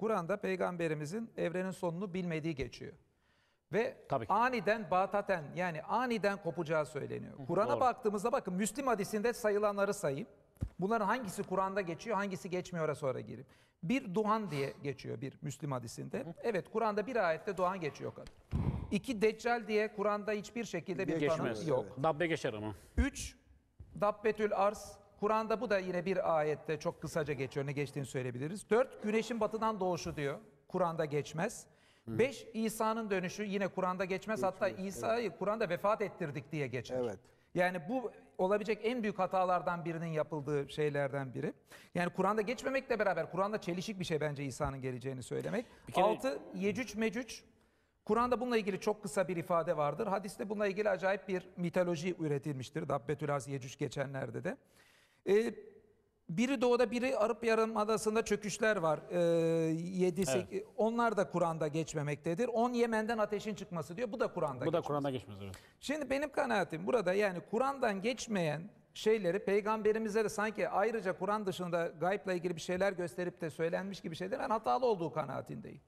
Kur'an'da peygamberimizin evrenin sonunu bilmediği geçiyor. Ve Tabii ki. aniden bataten yani aniden kopacağı söyleniyor. Kur'an'a baktığımızda bakın Müslim hadisinde sayılanları sayayım. Bunların hangisi Kur'an'da geçiyor, hangisi geçmiyor sonra gireyim. Bir duhan diye geçiyor bir Müslim hadisinde. Evet Kur'an'da bir ayette duhan geçiyor kadar. İki deccal diye Kur'an'da hiçbir şekilde bir tanım Geçmez. yok. Dabbe geçer ama. 3 Dabbetül Arz. Kur'an'da bu da yine bir ayette çok kısaca geçiyor. Ne geçtiğini söyleyebiliriz. 4 Güneşin batıdan doğuşu diyor. Kur'an'da geçmez. 5 İsa'nın dönüşü yine Kur'an'da geçmez. Hatta İsa'yı Kur'an'da vefat ettirdik diye geçer. Evet. Yani bu olabilecek en büyük hatalardan birinin yapıldığı şeylerden biri. Yani Kur'an'da geçmemekle beraber Kur'an'da çelişik bir şey bence İsa'nın geleceğini söylemek. Bir kere- 6 Yecüc Mecüc Kur'an'da bununla ilgili çok kısa bir ifade vardır. Hadiste bununla ilgili acayip bir mitoloji üretilmiştir. Dabbetül Arz Yecüc geçenlerde de. Ee, biri doğuda biri Arap Yarımadası'nda çöküşler var. Ee, yedi, sek- Onlar da Kur'an'da geçmemektedir. 10 Yemen'den ateşin çıkması diyor. Bu da Kur'an'da Bu da. Kur'an'da geçmez. Evet. Şimdi benim kanaatim burada yani Kur'an'dan geçmeyen şeyleri peygamberimize de sanki ayrıca Kur'an dışında gayble ilgili bir şeyler gösterip de söylenmiş gibi şeyler ben hatalı olduğu kanaatindeyim.